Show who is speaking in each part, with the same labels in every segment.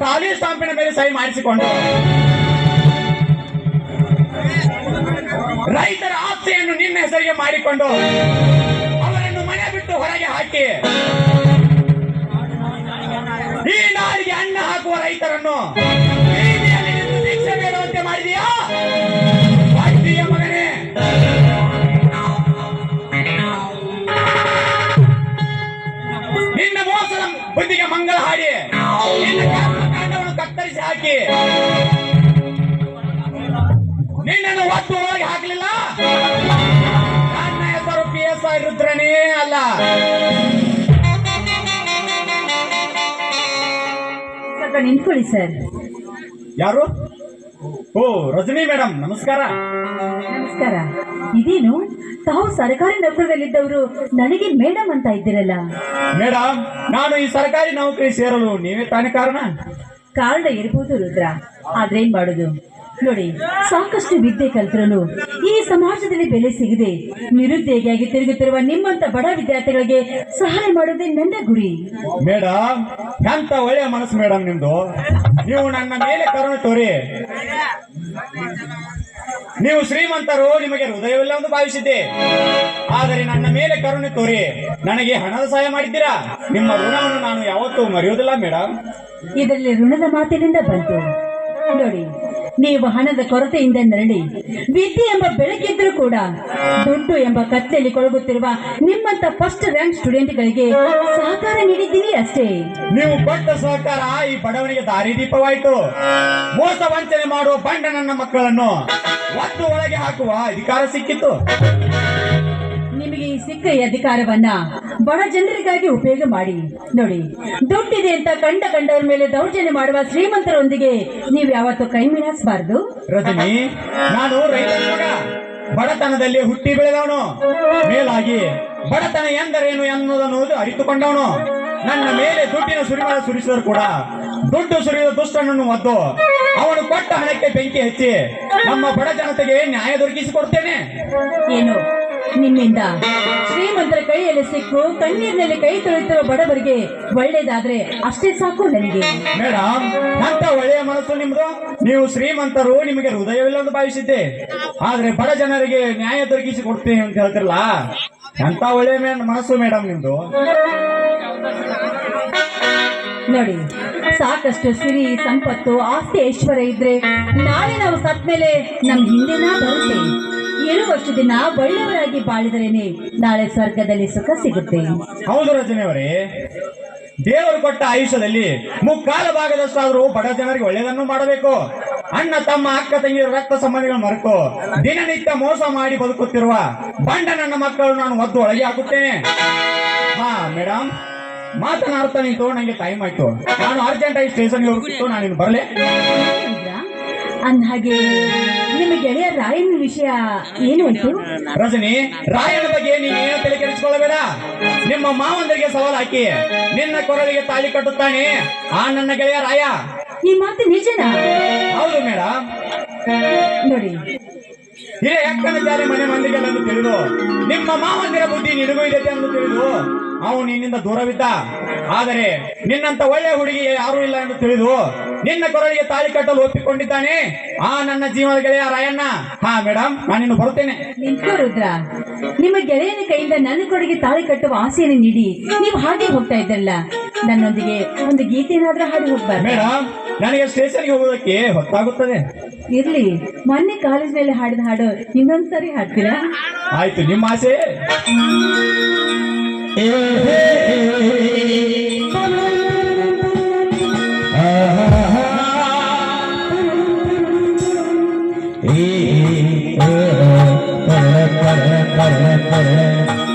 Speaker 1: ಖಾಲಿ ಸ್ಟಾಂಪಿನ ಮೇಲೆ ಸಹಿ ಮಾಡಿಸಿಕೊಂಡು ರೈತರ ಆಸ್ತಿಯನ್ನು ನಿನ್ನ ಹೆಸರಿಗೆ ಮಾಡಿಕೊಂಡು ಅವರನ್ನು ಮನೆ ಬಿಟ್ಟು ಹೊರಗೆ ಹಾಕಿ ಈ ನಾಡಿಗೆ ಅನ್ನ ಹಾಕುವ ರೈತರನ್ನು ಮಾಡಿದೀಯಾ? ಮಗನೇ? ಬುದ್ಧಿಗೆ ಮಂಗಳ ಹಾಡಿ. ಅಲ್ಲ.
Speaker 2: ಸ್ವಲ್ಪ ನಿಂತ್ಕೊಳ್ಳಿ ಸರ್.
Speaker 1: ಯಾರು? ಓ ರಜನಿ ಮೇಡಮ್ ನಮಸ್ಕಾರ.
Speaker 2: ನಮಸ್ಕಾರ. ಇದೇನು? ತಾವು ಸರ್ಕಾರಿ ನೌಕರದಲ್ಲಿದ್ದವರು ನನಗೆ ಮೇಡಮ್ ಅಂತ ಇದ್ದೀರಲ್ಲ.
Speaker 1: ಮೇಡಮ್ ನಾನು ಈ ಸರ್ಕಾರಿ ನೌಕರಿ ಸೇರಲು ನೀವೇ ತಾನೇ ಕಾರಣ?
Speaker 2: ಕಾರಣ ಇರಬಹುದು ರುದ್ರ. ಆದ್ರೇನ್ ಮಾಡುದು? ನೋಡಿ ಸಾಕಷ್ಟು ವಿದ್ಯೆ ಕಲ್ತರಲು ಈ ಸಮಾಜದಲ್ಲಿ ಬೆಲೆ ಸಿಗದೆ ನಿರುದ್ಯೋಗಿಯಾಗಿ ತಿರುಗುತ್ತಿರುವ ನಿಮ್ಮಂತ ಬಡ ವಿದ್ಯಾರ್ಥಿಗಳಿಗೆ ಸಹಾಯ ಮಾಡುವುದೇ ನನ್ನ ಗುರಿ.
Speaker 1: ಮೇಡಮ್ ಎಂತ ಒಳ್ಳೆಯ ಮನಸ್ಸು ಮೇಡಮ್ ನಿಮ್ದು? ನೀವು ನನ್ನ ಮೇಲೆ ಕರುಣೆ ತೋರಿ. ನೀವು ಶ್ರೀಮಂತರು ನಿಮಗೆ ಹೃದಯವಿಲ್ಲ ಎಂದು ಭಾವಿಸಿದ್ದೆ. ಆದರೆ ನನ್ನ ಮೇಲೆ ಕರುಣೆ ತೋರಿ ನನಗೆ ಹಣದ ಸಹಾಯ ಮಾಡಿದ್ದೀರಾ? ನಿಮ್ಮ ಋಣವನ್ನು ನಾನು ಯಾವತ್ತೂ ಮರೆಯುವುದಿಲ್ಲ ಮೇಡಮ್
Speaker 2: ಇದರಲ್ಲಿ ಋಣದ ಮಾತಿನಿಂದ ಬಂತು. ನೋಡಿ ನೀವು ಹಣದ ಕೊರತೆಯಿಂದ ನರಳಿ. ವಿದ್ಯೆ ಎಂಬ ಬೆಳಕಿದ್ರೂ ಕೂಡ ದುಡ್ಡು ಎಂಬ ಕತ್ತೆಯಲ್ಲಿ ಕೊಳಗುತ್ತಿರುವ ನಿಮ್ಮಂತ ಫಸ್ಟ್ ರ್ಯಾಂಕ್ ಸ್ಟೂಡೆಂಟ್ ಗಳಿಗೆ ಸಹಕಾರ ನೀಡಿದ್ದೀನಿ ಅಷ್ಟೇ.
Speaker 1: ನೀವು ಕೊಟ್ಟ ಸಹಕಾರ ಈ ಬಡವನಿಗೆ ದಾರಿದೀಪವಾಯಿತು ಮೋಸ ವಂಚನೆ ಮಾಡುವ ಬಂಡ ನನ್ನ ಮಕ್ಕಳನ್ನು ಒಟ್ಟು ಒಳಗೆ ಹಾಕುವ ಅಧಿಕಾರ ಸಿಕ್ಕಿತ್ತು
Speaker 2: ನಿಮಗೆ ಈ ಸಿಕ್ಕ ಈ ಅಧಿಕಾರವನ್ನ ಬಡ ಜನರಿಗಾಗಿ ಉಪಯೋಗ ಮಾಡಿ. ನೋಡಿ ದುಡ್ಡಿದೆ ಅಂತ ಕಂಡ ಕಂಡವ್ರ ಮೇಲೆ ದೌರ್ಜನ್ಯ ಮಾಡುವ ಶ್ರೀಮಂತರೊಂದಿಗೆ ನೀವು ಯಾವತ್ತೂ ಕೈ ಮಿಲಾಯಿಸಬಾರ್ದು
Speaker 1: ರಜನಿ ನಾನು ರೈತನ ಮಗ. ಬಡತನದಲ್ಲಿ ಹುಟ್ಟಿ ಬೆಳೆದವನು. ಮೇಲಾಗಿ ಬಡತನ ಎಂದರೇನು ಎನ್ನುವುದನ್ನು ಅರಿತುಕೊಂಡವನು. ನನ್ನ ಮೇಲೆ ದುಡ್ಡಿನ ಸುರಿಮಳ ಸುರಿಸಿದರು ಕೂಡ ದುಡ್ಡು ಸುರಿಯುವ ದುಷ್ಟನನ್ನು ಒದ್ದು ಅವನು ಕೊಟ್ಟ ಹಣಕ್ಕೆ ಬೆಂಕಿ ಹಚ್ಚಿ ನಮ್ಮ ಬಡ ಜನತೆಗೆ ನ್ಯಾಯ ದೊರಕಿಸಿಕೊಡ್ತೇನೆ.
Speaker 2: ಏನು? ನಿಮ್ಮಿಂದ ಶ್ರೀಮಂತರ ಕೈಯಲ್ಲಿ ಸಿಕ್ಕು ಕಣ್ಣೀರಿನಲ್ಲಿ ಕೈ ತೊಳೆಯುತ್ತಿರುವ ಬಡವರಿಗೆ ಒಳ್ಳೇದಾದ್ರೆ ಅಷ್ಟೇ ಸಾಕು ನನಗೆ.
Speaker 1: ಮೇಡಮ್ ಅಂತ ಒಳ್ಳೆಯ ಮನಸ್ಸು ನಿಮ್ದು. ನೀವು ಶ್ರೀಮಂತರು ನಿಮಗೆ ಹೃದಯವಿಲ್ಲ ಅಂತ ಭಾವಿಸಿದ್ದೆ. ಆದ್ರೆ ಬಡ ಜನರಿಗೆ ನ್ಯಾಯ ದೊರಕಿಸಿ ಕೊಡ್ತೇನೆ ಅಂತ ಹೇಳ್ತಿರಲ್ಲ? ಅಂತ ಒಳ್ಳೆಯ ಮನಸ್ಸು ಮೇಡಮ್ ನಿಮ್ದು.
Speaker 2: ನೋಡಿ ಸಾಕಷ್ಟು ಸಿರಿ ಸಂಪತ್ತು ಆಸ್ತಿ ಐಶ್ವರ್ಯ ಇದ್ರೆ ನಾಳೆ ನಾವು ಸತ್ ಮೇಲೆ ನಮ್ ಹಿಂದೆನ ಬರುತ್ತೆ? ವರ್ಷ ದಿನ ಒಳ್ಳೆಯವರಾಗಿ ಬಾಳಿದರೇನೆ ನಾಳೆ ಸ್ವರ್ಗದಲ್ಲಿ ಸುಖ ಸಿಗುತ್ತೆ.
Speaker 1: ಹೌದು ರಚನೆಯವರೇ ದೇವರು ಕೊಟ್ಟ ಆಯುಷ್ಯದಲ್ಲಿ ಮುಕ್ಕಾಲ ಭಾಗದಷ್ಟಾದರೂ ಬಡ ಜನರಿಗೆ ಒಳ್ಳೆಯದನ್ನು ಮಾಡಬೇಕು. ಅಣ್ಣ ತಮ್ಮ ಅಕ್ಕ ತಂಗಿಯ ರಕ್ತ ಸಂಬಂಧಿಗಳನ್ನು ಮರೆತು ದಿನನಿತ್ಯ ಮೋಸ ಮಾಡಿ ಬದುಕುತ್ತಿರುವ ಬಂಡ ನನ್ನ ಮಕ್ಕಳು ನಾನು ಒದ್ದು ಒಳಗೆ ಹಾಕುತ್ತೇನೆ. ಹಾ ಮೇಡಮ್ ಮಾತನಾಡ್ತಾ ನಿಂತು ನಂಗೆ ಟೈಮ್ ಆಯ್ತು. ನಾನು ಅರ್ಜೆಂಟ್ ಆಗಿ ಸ್ಟೇಷನ್ಗೆ ಹೋಗ್ಬಿಟ್ಟು ನಾನು ಬರಲೇ?
Speaker 2: ಹೌದ್ರಾ? ಅಂದ್ಹಾಗೆ ನಿಮ್ಮ ಗೆಳೆಯ ರಾಯನ ವಿಷಯ ಏನು ಉಂಟು
Speaker 1: ರಜನಿ ರಾಯನ ಬಗ್ಗೆ ನೀನೇನು ತಲೆ ಕೆಡಿಸಿಕೊಳ್ಳಬೇಡ. ನಿಮ್ಮ ಮಾವಂದರಿಗೆ ಸವಾಲು ಹಾಕಿ. ನಿನ್ನ ಕೊರಳಿಗೆ ತಾಳಿ ಕಟ್ಟುತ್ತಾನೆ. ಆ ನನ್ನ ಗೆಳೆಯ ರಾಯ.
Speaker 2: ಈ ಮಾತು ನಿಜನಾ?
Speaker 1: ಹೌದು ಮೇಡಮ್
Speaker 2: ನೋಡಿ
Speaker 1: ಹಿರಿಯ ಅಕ್ಕನ ಜಾರಿ ಮನೆ ಮಂದಿಗೆ ನಾನು ತಿಳಿದು ನಿಮ್ಮ ಮಾವಂದಿರ ಬುದ್ಧಿ ನಿನಗೂ ಇದೆ ಎಂದು ತಿಳಿದು ಅವನು ನಿನ್ನಿಂದ ದೂರವಿದ್ದ. ಆದರೆ ನಿನ್ನಂತ ಒಳ್ಳೆಯ ಹುಡುಗಿ ಯಾರೂ ಇಲ್ಲ ಎಂದು ತಿಳಿದು ನಿನ್ನ ಕೊರಳಿಗೆ ತಾಳಿ ಕಟ್ಟಲು ಒಪ್ಪಿಕೊಂಡಿದ್ದಾನೆ. ಆ ನನ್ನ ಜೀವನ ಗೆಳೆಯ ರಾಯಣ್ಣ. ಹಾ ಮೇಡಮ್ ನಾನಿನ್ನು ಬರುತ್ತೇನೆ.
Speaker 2: ನಿಂತು ರುದ್ರ. ನಿಮ್ಮ ಗೆಳೆಯನ ಕೈಯಿಂದ ನನ್ನ ಕೊಡುಗೆ ತಾಳಿ ಕಟ್ಟುವ ಆಸೆಯನ್ನು ನೀಡಿ. ನೀವು ಹಾಗೆ ಹೋಗ್ತಾ ಇದ್ದಲ್ಲ. ನನ್ನೊಂದಿಗೆ ಒಂದು ಗೀತೆನಾದ್ರೂ ಹಾಡಿ ಹೋಗ್ಬಾರ್ದು.
Speaker 1: ಮೇಡಮ್ ನನಗೆ ಸ್ಟೇಷನ್ಗೆ ಹೋಗೋದಕ್ಕೆ ಹೊತ್ತಾಗುತ್ತದೆ.
Speaker 2: ಇರ್ಲಿ. ಮೊನ್ನೆ ಕಾಲೇಜ್ನಲ್ಲಿ ಹಾಡಿದ ಹಾಡು ಇನ್ನೊಂದ್ಸರಿ ಹಾಡ್ತೀರಾ?
Speaker 1: ಆಯ್ತು ನಿಮ್ಮ ಆಸೆ?
Speaker 3: ಕಲ್ಲಿ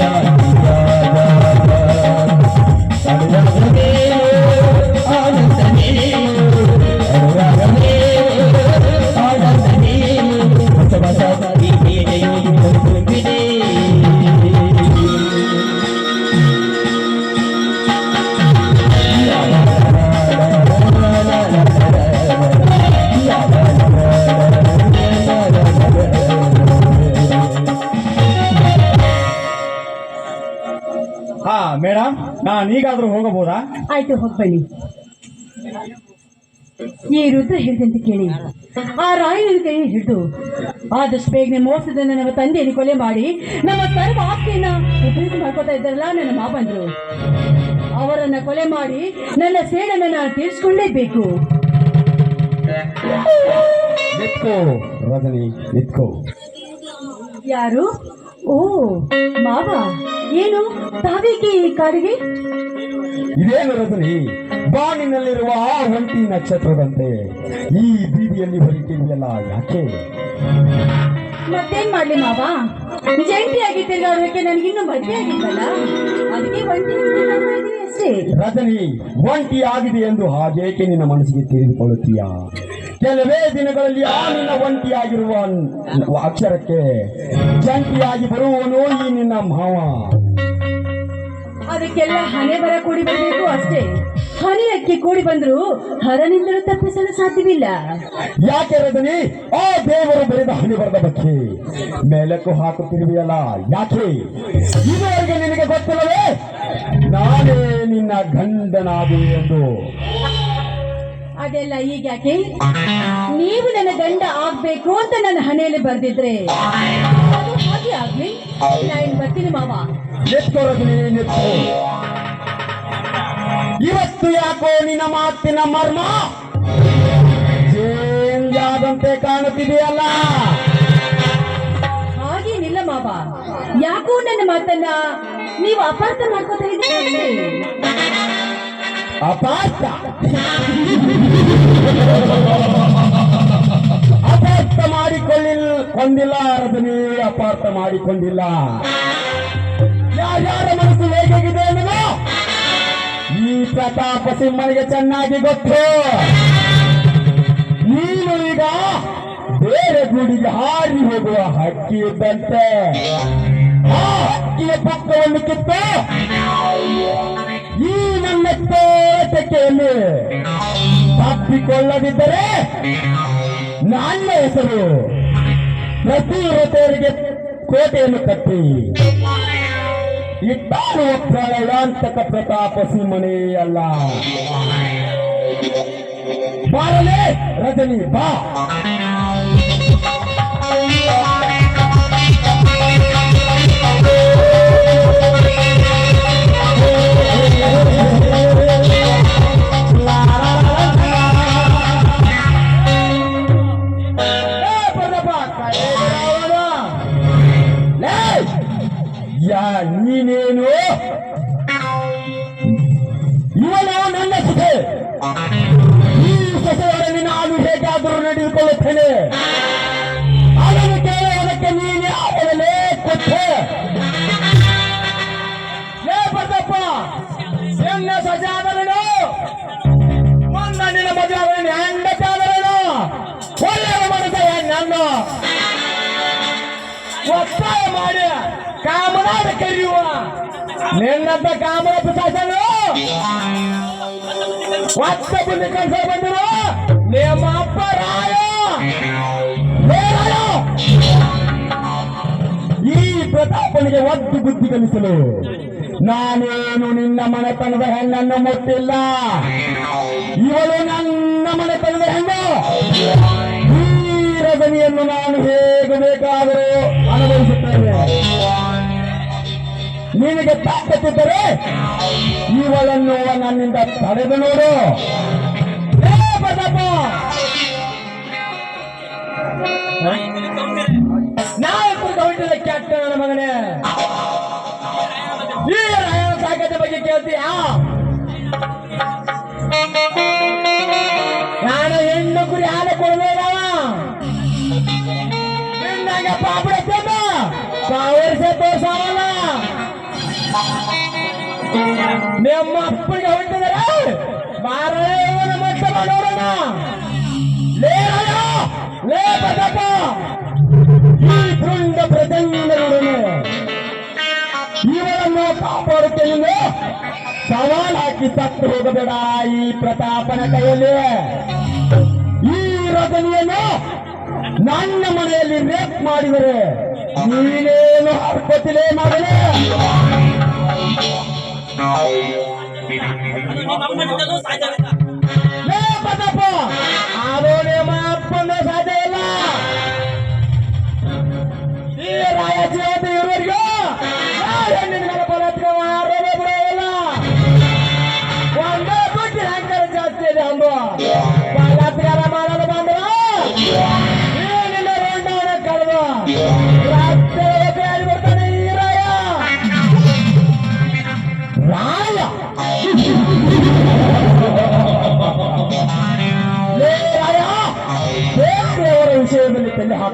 Speaker 4: ಹಾ ಈಗಾದ್ರೂ ಹೋಗಬಹುದಾ?
Speaker 2: ಆಯ್ತು ಹೋಗ್ಬನ್ನಿ. ಈ ರುದ್ರ ಹಿಡಿದಂತೆ ಕೇಳಿ. ಆ ರಾಯನ ಕೈ ಹಿಡಿದು ಆದಷ್ಟು ಬೇಗನೆ ಮೋಸದ ನಮ್ಮ ತಂದೆಯನ್ನು ಕೊಲೆ ಮಾಡಿ ನಮ್ಮ ಸರ್ವ ಆಸ್ತಿಯನ್ನ ಉಪಯೋಗ ಮಾಡ್ಕೋತಾ ಇದ್ದಾರಲ್ಲ ನನ್ನ ಮಾವಂದ್ರು. ಅವರನ್ನ ಕೊಲೆ ಮಾಡಿ ನನ್ನ ಸೇಡನ್ನ ನಾನು ತೀರಿಸ್ಕೊಳ್ಳೇಬೇಕು ಯಾರು? ಓ ಮಾವ ಏನು? ತಾವೇಕೆ ಈ ಕಾಡಿಗೆ?
Speaker 4: ಇದೇನು ರಜನಿ? ಬಾಣಿನಲ್ಲಿರುವ ಆ ಒಂಟಿ ನಕ್ಷತ್ರದಂತೆ ಈ ಬೀದಿಯಲ್ಲಿ ಹೊರಟಿದೆಯಲ್ಲ ಯಾಕೆ?
Speaker 2: ಮತ್ತೇನ್ ಮಾಡ್ಲಿ ಮಾವ? ಜಂಟಿಯಾಗಿ ನನಗೆ ನನಗಿನ್ನೂ ಮದುವೆ ಆಗಿದ್ದಲ್ಲ ಅದಕ್ಕೆ ಒಂಟಿ ಅಷ್ಟೇ.
Speaker 4: ರಜನಿ ಒಂಟಿ ಆಗಿದೆ ಎಂದು ಹಾಗೇಕೆ ನಿನ್ನ ಮನಸ್ಸಿಗೆ ತಿಳಿದುಕೊಳ್ಳುತ್ತೀಯ? ಕೆಲವೇ ದಿನಗಳಲ್ಲಿ ಆ ನಿನ್ನ ಒಂಟಿಯಾಗಿರುವ ಅಕ್ಷರಕ್ಕೆ ಜಂಟಿಯಾಗಿ ಬರುವನು ಈ ನಿನ್ನ ಮಾವ.
Speaker 2: ಅದಕ್ಕೆಲ್ಲ ಹಣೆ ಬರ ಕೂಡಿ ಬರಬೇಕು ಅಷ್ಟೇ. ಹನಿ ಅಕ್ಕಿ ಕೂಡಿ ಬಂದ್ರು ಹರನಿಂದಲೂ ತಪ್ಪಿಸಲು ಸಾಧ್ಯವಿಲ್ಲ.
Speaker 4: ಯಾಕೆ ರಜನಿ? ಆ ದೇವರು ಬರೆದ ಹನಿ ಬರದ ಬಗ್ಗೆ ಮೇಲಕ್ಕೂ ಹಾಕುತ್ತಿರುವೆಯಲ್ಲ ಯಾಕೆ? ಇದುವರೆಗೆ ನಿನಗೆ ಗೊತ್ತಿಲ್ಲವೇ? ನಾನೇ ನಿನ್ನ ಗಂಡನಾದೆ ಎಂದು.
Speaker 2: ಅದೆಲ್ಲ ಈಗ ಯಾಕೆ? ನೀವು ನನ್ನ ಗಂಡ ಆಗ್ಬೇಕು ಅಂತ ನನ್ನ ಹಣೆಯಲ್ಲಿ ಬರ್ದಿದ್ರೆ. ಅದು ಹಾಗೆ ಆಗ್ಲಿ. ನಾನು ಬರ್ತೀನಿ ಮಾವ.
Speaker 4: ನಿತ್ತು. ಇವತ್ತು ಯಾಕೋ ನಿನ್ನ ಮಾತಿನ ಮರ್ಮ? ಚೇಂಜ್ ಆದಂತೆ ಕಾಣುತ್ತಿದೆಯಲ್ಲ?
Speaker 2: ಹಾಗೇನಿಲ್ಲ ಮಾವ. ಯಾಕೋ ನನ್ನ ಮಾತನ್ನ ನೀವು ಅಪಾರ್ಥ ಮಾಡ್ಕೋತಾ ಇದ್ದೀರಿ.
Speaker 4: ಅಪಾರ್ಥ. ಅಪಾರ್ಥ ಮಾಡಿಕೊಳ್ಳಿಲ್ಲ ರಜನಿ ಅಪಾರ್ಥ ಮಾಡಿಕೊಂಡಿಲ್ಲ. ಯಾರ್ಯಾರ ಮನಸ್ಸು ಹೇಗಿದೆ ಅನ್ನೋದು? ಈ ಪ್ರತಾಪ ಸಿಂಹನಿಗೆ ಚೆನ್ನಾಗಿ ಗೊತ್ತು. ನೀನು ಈಗ ಬೇರೆ ಗುಡಿಗೆ ಹಾರಿ ಹೋಗುವ ಹಕ್ಕಿ ಇದ್ದಂತೆ. ಆ ಹಕ್ಕಿಯ ಪಕ್ಕವನ್ನು ಕಿತ್ತು. ಈ ನನ್ನ ತೋಟಕೆಯಲ್ಲಿ ತಪ್ಪಿಕೊಳ್ಳದಿದ್ದರೆ ನನ್ನ ಹೆಸರು ಪ್ರತಿವ್ರತೆಯರಿಗೆ ಕೋಟೆಯನ್ನು ಕಟ್ಟಿ. ಇಬ್ಬರು ಪ್ರಳಯಾಂತಕ ಪ್ರತಾಪ ಅಲ್ಲ. ಬಾರಲೇ, ರಜನಿ, ಬಾ. ಒತ್ತಾಯ ಮಾಡಿ. ಕಾಮನಾದ ಕರೆಯುವ. ನಿನ್ನಂತ ಕಾಮನ ಪಿಶಾಚನು ಒತ್ತ ಬಂದು ಕೆಲಸ ಬಂದರು. ನಿಮ್ಮ ಅಪ್ಪ ರಾಯ! ಈ ಪ್ರತಾಪನಿಗೆ ಒದ್ದು ಬುದ್ಧಿ ಕಲಿಸಲು. ನಾನೇನು ನಿನ್ನ ಮನೆತನದ ಹೆಣ್ಣನ್ನು ಮುಟ್ಟಿಲ್ಲ. ಇವಳು ನನ್ನ ಮನೆತನದ ಹೆಣ್ಣು. ಪದವಿಯನ್ನು ನಾನು ಹೇಗೆ ಬೇಕಾದರೂ ಅನುಭವಿಸುತ್ತೇನೆ. ನಿನಗೆ ತಾಕತ್ತಿದ್ದರೆ ಇವಳನ್ನು ನನ್ನಿಂದ ತಡೆದು ನೋಡು. ನಾಲ್ಕು ಗೌಂಡಿನ ಕ್ಯಾಪ್ಟನ್ ನನ್ನ ಮಗನೇ. ಈ ರಾಯನ ಬಗ್ಗೆ ಕೇಳ್ತೀಯಾ?
Speaker 5: ನಿಮ್ಮ ಅಪ್ಪನಿಗೆ ಹೊಂಟಿದರೆ ಮಾರೇ ಮತ್ತೆ ಮಾಡೋಣ ಲೇ ಲೇ ಈ ಬೃಂದ ಪ್ರಜಂಗರುಡನೆ ಇವರನ್ನು ಕಾಪಾಡುತ್ತೇನೆ ಸವಾಲ್ ಹಾಕಿ ಸತ್ತು ಹೋಗಬೇಡ ಈ ಪ್ರತಾಪನ ಕೈಯಲ್ಲಿ. ಈ ರಜನಿಯನ್ನು ನನ್ನ ಮನೆಯಲ್ಲಿ ರೇಪ್ ಮಾಡಿದರೆ ನೀನೇನು ಹರ್ಕೊತಿಲೇ ಮಾಡಲೇ ಲೇ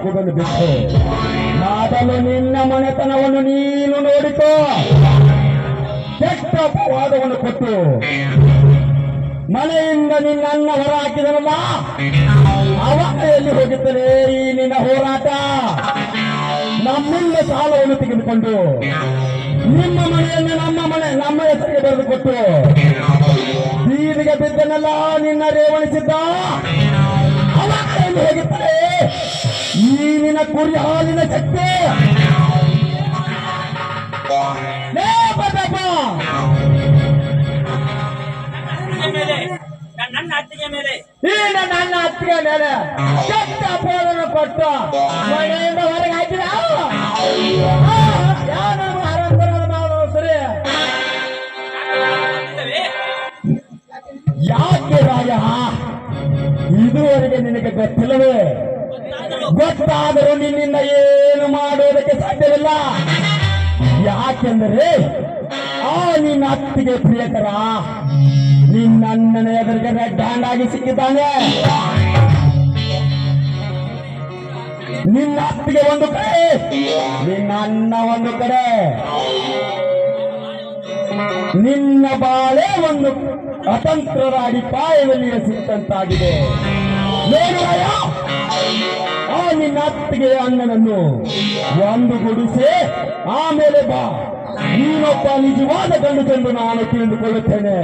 Speaker 5: ಹಾಕುವುದನ್ನು ಬಿಟ್ಟು ಮೊದಲು ನಿನ್ನ ಮನೆತನವನ್ನು ನೀನು ನೋಡಿಕೋ. ಕೆಟ್ಟ ಅಪವಾದವನ್ನು ಕೊಟ್ಟು ಮನೆಯಿಂದ ನಿನ್ನ ಅನ್ನ ಹೊರ ಹಾಕಿದನಲ್ಲ ಅವನೆಯಲ್ಲಿ ಹೋಗುತ್ತದೆ ಈ ನಿನ್ನ ಹೋರಾಟ. ನಮ್ಮಿಂದ ಸಾಲವನ್ನು ತೆಗೆದುಕೊಂಡು ನಿಮ್ಮ ಮನೆಯನ್ನು ನಮ್ಮ ಮನೆ, ನಮ್ಮ ಹೆಸರಿಗೆ ಬರೆದು ಕೊಟ್ಟು ಬೀದಿಗೆ ಬಿದ್ದನಲ್ಲ, ನಿನ್ನ ರೇವಣಿಸಿದ್ದ ಎಲ್ಲಿ ಹೋಗುತ್ತದೆ ಈ ನಿನ್ನ ಕುರಿ ಹಾಲಿನ ಶಕ್ತಿ.
Speaker 6: ನನ್ನ ಅತ್ತಿಗೆ ಮೇಲೆ
Speaker 5: ಈ ನನ್ನ ಅತ್ತಿಗೆ ಮೇಲೆ ಕೆಟ್ಟ ಅಪವಾದವನ್ನು ಕೊಟ್ಟು ಮನೆಯಿಂದ ಹೊರಗೆ ಹಾಕಿದ. ಯಾಕೆ ರಾಯ ಇದುವರೆಗೆ ನಿನಗೆ ಗೊತ್ತಿಲ್ಲವೇ? ಗೊತ್ತಾದರೂ ನಿನ್ನಿಂದ ಏನು ಮಾಡೋದಕ್ಕೆ ಸಾಧ್ಯವಿಲ್ಲ. ಯಾಕೆಂದರೆ ಆ ನಿನ್ನ ಅತ್ತಿಗೆ ಪ್ರಿಯಕರ ನಿನ್ನ ಅಣ್ಣನ ಎದುರಿಗೆ ಆಗಿ ಸಿಕ್ಕಿದ್ದಾನೆ. ನಿನ್ನ ಅತ್ತಿಗೆ ಒಂದು ಕಡೆ, ನಿನ್ನ ಅಣ್ಣ ಒಂದು ಕಡೆ, ನಿನ್ನ ಬಾಳೆ ಒಂದು ಅತಂತ್ರರಾಗಿ ಪಾಯದಲ್ಲಿ ಸಿಕ್ಕಂತಾಗಿದೆ ಏನು? ಆ ನಿನ್ನ ಅತ್ತಿಗೆ ಅಣ್ಣನನ್ನು ಒಂದು ಗುಡಿಸಿ ಆಮೇಲೆ ಬಾ. ನೀನೊಬ್ಬ ನಿಜವಾದ ಗಂಡಸೆಂದು ನಾನು ತಿಳಿದುಕೊಳ್ಳುತ್ತೇನೆ.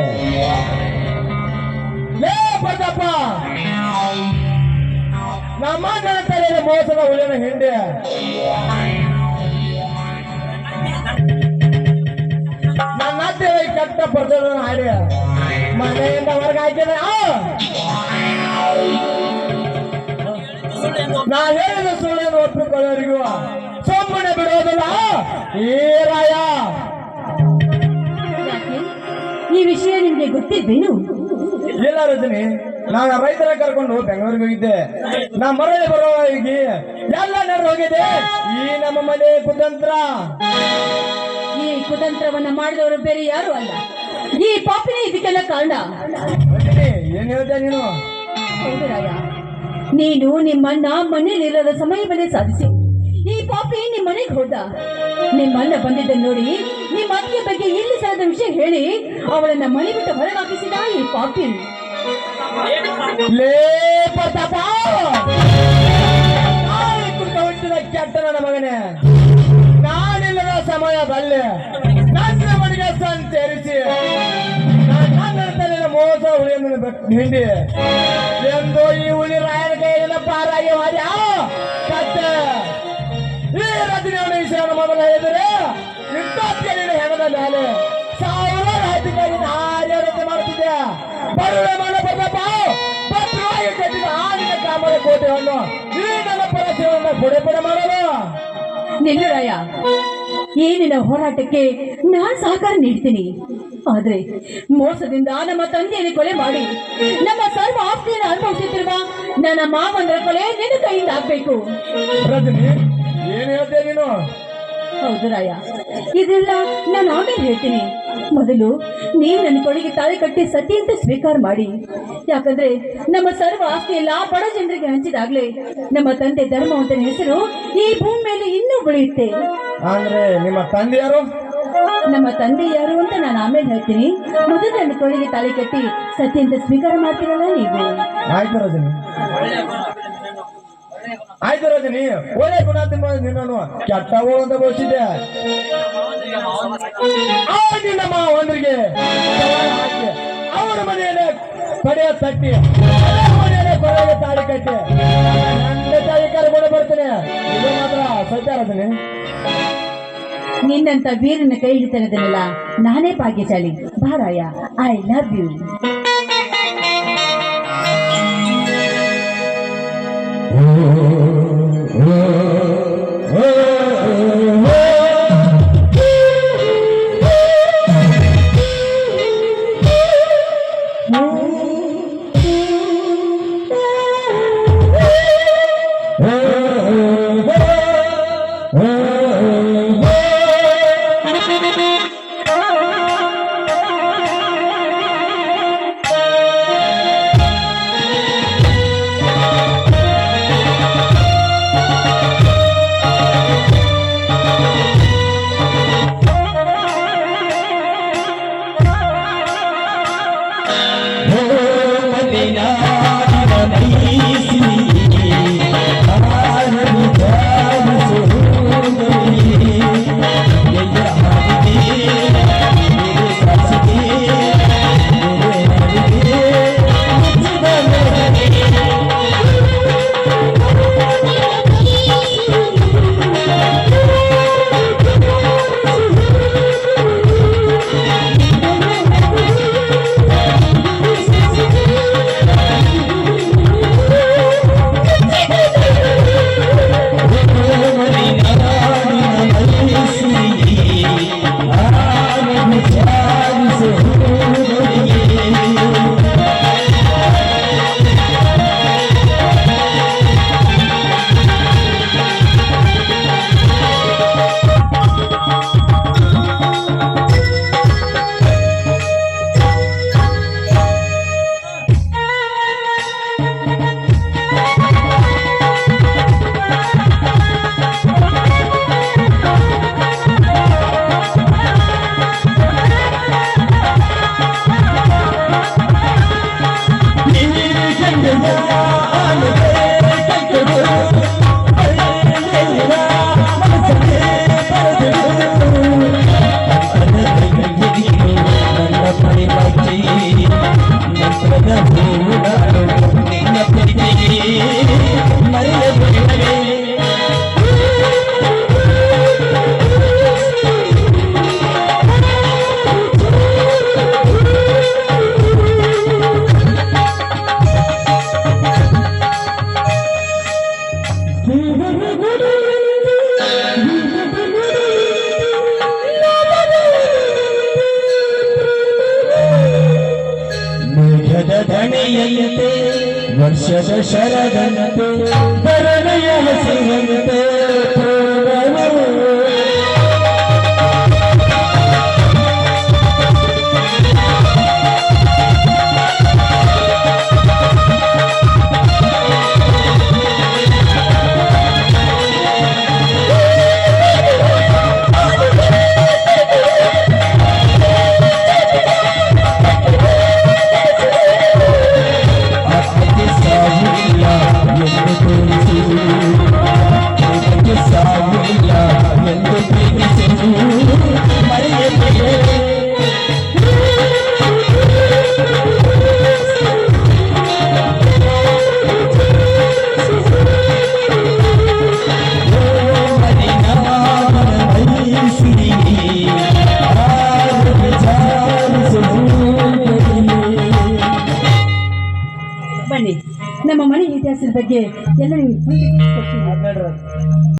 Speaker 5: ನಮ್ಮ ತಲೆಯ ಮೋಸದ ಉಳಿನ ಹಿಂದೆ ನನ್ನ ಅತ್ತೆ ಕೆಟ್ಟ ಪ್ರಚೋದನ ಹಾಡಿ. ಮನೆಯಿಂದ ಹೊರಗೆ ಹಾಕಿದ ನಾ ಸುಳ್ಳನ್ನು ಒಪ್ಪಿಕೊಳ್ಳೋರಿಗೂ ಸುಮ್ಮನೆ ಬಿಡೋದಿಲ್ಲ ಏರಾಯ ರಾಯ!
Speaker 2: ಈ ವಿಷಯ ನಿಮ್ಗೆ ಗೊತ್ತಿದ್ದೇನು
Speaker 5: ಇಲ್ಲ ರಜನಿ ನಾನು ರೈತರ ಕರ್ಕೊಂಡು ಬೆಂಗಳೂರಿಗೆ ಹೋಗಿದ್ದೆ. ನಾ ಮರಳಿ ಬರೋ ಈಗ ಎಲ್ಲ ನೆರಳು ಹೋಗಿದೆ. ಈ ನಮ್ಮ ಮನೆ ಕುತಂತ್ರ.
Speaker 2: ಈ ಕುತಂತ್ರವನ್ನ ಮಾಡಿದವರು ಬೇರೆ ಯಾರು ಅಲ್ಲ. ಈ ಪಾಪಿನೇ ಇದಕ್ಕೆಲ್ಲ ಕಾರಣ.
Speaker 5: ಏನ್ ಹೇಳ್ದೆ ನೀನು?
Speaker 2: ಹೌದು ರಾಯ. ನೀನು ನಿಮ್ಮಣ್ಣ ಮನೆಯಲ್ಲಿರದ ಸಮಯವನ್ನೇ ಸಾಧಿಸಿ. ಈ ಪಾಪಿ ನಿಮ್ಮ ಮನೆಗೆ ಹೋದ ನಿಮ್ಮಣ್ಣ ಬಂದಿದ್ದ ನೋಡಿ ನಿಮ್ಮ ಅತ್ತಿಗೆ ಬಗ್ಗೆ ಇಲ್ಲಿ ಸರದ ವಿಷಯ ಹೇಳಿ ಅವಳನ್ನ ಮನೆ ಬಿಟ್ಟು ಹೊರಗಾಕಿಸಿದ ಈ ಪಾಪಿ.
Speaker 5: ನನ್ನ ಮಗನೇ. ನಾನಿಲ್ಲದ ಸಮಯದಲ್ಲಿ ನನ್ನ ಮನೆಗೆ ನನ್ನ ಮೋಸ ಹುಳಿಯನ್ನು ಹಿಂಡಿ ಎಂದು ಈ ಹುಳಿ ರಾಯನ ಕೈಯಿಂದ ಪಾರಾಗಿ ಮಾಡಿ ಕಟ್ಟೆ ಈ ರಜನಿಯವನ ಹೆಣದ ಮೇಲೆ ಸಾವಿರಾರು ಹತ್ತಿಗಾಗಿ ಹಾರ್ಯಾಡತೆ ಮಾಡುತ್ತಿದ್ದೆ. ಬರುವೆ ಬರ್ದಪ್ಪ ಭದ್ರವಾಗಿ ಕಟ್ಟಿದ ಆಡಿನ ಕಾಮದ ಕೋಟೆಯನ್ನು ಈ ನನ್ನ ಪರಸ್ಯವನ್ನು ಪುಡೆ ಪುಡೆ ಮಾಡಲು.
Speaker 2: ನಿಲ್ಲರಾಯ ಈ ನಿನ್ನ ಹೋರಾಟಕ್ಕೆ ನಾನ್ ಸಹಕಾರ ನೀಡ್ತೀನಿ. ಆದ್ರೆ ಮೋಸದಿಂದ ನಮ್ಮ ತಂದೆಯನ್ನು ಕೊಲೆ ಮಾಡಿ ನಮ್ಮ ಸರ್ವ ಆಸ್ತಿಯನ್ನು ಅನುಭವಿಸುತ್ತಿರುವ ನನ್ನ ಮಾವನ ಕೊಲೆ ನಿನ್ನ ಕೈಯಿಂದ ಆಗ್ಬೇಕು.
Speaker 5: ಏನ್ ನೀನು?
Speaker 2: ಹೌದು ರಾಯ ಇದೆಲ್ಲ ನಾನು ಆಮೇಲೆ ಹೇಳ್ತೀನಿ. ಮೊದಲು ನೀವು ನನ್ನ ಕೊಡುಗೆ ತಾಳಿ ಕಟ್ಟಿ ಸತಿ ಅಂತ ಸ್ವೀಕಾರ ಮಾಡಿ. ಯಾಕಂದ್ರೆ ನಮ್ಮ ಸರ್ವ ಆಸ್ತಿ ಎಲ್ಲ ಬಡ ಜನರಿಗೆ ಹಂಚಿದಾಗ್ಲೇ ನಮ್ಮ ತಂದೆ ಧರ್ಮವಂತನ ಹೆಸರು ಈ ಭೂಮಿ ಮೇಲೆ ಇನ್ನೂ ಬೆಳೆಯುತ್ತೆ
Speaker 5: ಅಂದ್ರೆ ನಿಮ್ಮ ತಂದೆ ಯಾರು
Speaker 2: ನಮ್ಮ ತಂದೆ ಯಾರು ಅಂತ ನಾನು ಆಮೇಲೆ ಹೇಳ್ತೀನಿ. ಮೊದಲು ನನ್ನ ತೊಳಿಗೆ ತಲೆ ಕಟ್ಟಿ ಸತ್ಯಂತ ಸ್ವೀಕಾರ ಮಾಡ್ತೀರಲ್ಲ ನೀವು?
Speaker 5: ಆಯ್ತು ರಜನಿ. ಆಯ್ತು ರಜನಿ. ಒಳ್ಳೆ ಗುಣ ತುಂಬಾ ನಿನ್ನನು ಕೆಟ್ಟವು ಅಂತ ಘೋಷಿಸಿದೆ ನಿನ್ನ ಮಾವಂದ್ರಿಗೆ ಅವರ ಮನೆಯಲ್ಲೇ ಪಡೆಯ ತಟ್ಟಿ. ಮನೆಯಲ್ಲೇ ಕೊನೆಗೆ ತಾಳಿ ಕಟ್ಟಿ. ನನ್ನ ತಾಯಿ ಕರ್ಕೊಂಡು ಬರ್ತೇನೆ. ಇದು ಮಾತ್ರ ಸತ್ಯ ರಜನಿ.
Speaker 2: ನಿನ್ನಂತ ವೀರನ ಕೈ ಹಿಡಿತನದನ್ನೆಲ್ಲ ನಾನೇ ಭಾಗ್ಯಶಾಲಿ. ಭಾರಾಯ ಐ ಲವ್ ಯು
Speaker 3: ಮೇಘದ